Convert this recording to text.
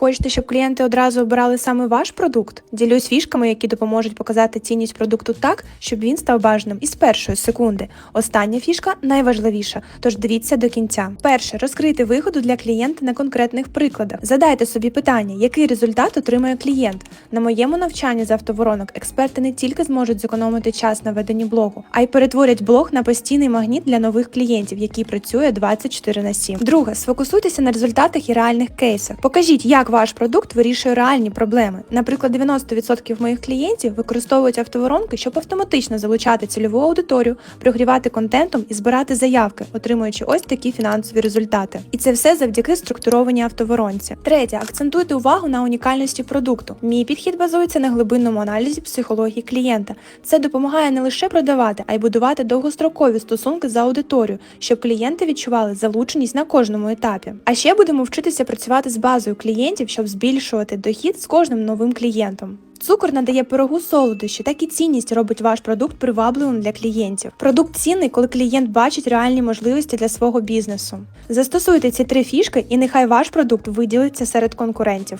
Хочете, щоб клієнти одразу обирали саме ваш продукт? Ділюсь фішками, які допоможуть показати цінність продукту так, щоб він став бажаним із першої секунди. Остання фішка найважливіша, тож дивіться до кінця. Перше розкрийте вигоду для клієнта на конкретних прикладах. Задайте собі питання, який результат отримує клієнт. На моєму навчанні з автоворонок експерти не тільки зможуть зекономити час на веденні блогу, а й перетворять блог на постійний магніт для нових клієнтів, який працює 24 на 7. Друге, сфокусуйтеся на результатах і реальних кейсах. Покажіть, як ваш продукт вирішує реальні проблеми. Наприклад, 90% моїх клієнтів використовують автоворонки, щоб автоматично залучати цільову аудиторію, прогрівати контентом і збирати заявки, отримуючи ось такі фінансові результати. І це все завдяки структурованій автоворонці. Третє, акцентуйте увагу на унікальності продукту. Мій підхід базується на глибинному аналізі психології клієнта. Це допомагає не лише продавати, а й будувати довгострокові стосунки з аудиторією, щоб клієнти відчували залученість на кожному етапі. А ще будемо вчитися працювати з базою клієнтів, щоб збільшувати дохід з кожним новим клієнтом. Цукор надає пирогу солодощі, так і цінність робить ваш продукт привабливим для клієнтів. Продукт цінний, коли клієнт бачить реальні можливості для свого бізнесу. Застосуйте ці три фішки, і нехай ваш продукт виділиться серед конкурентів.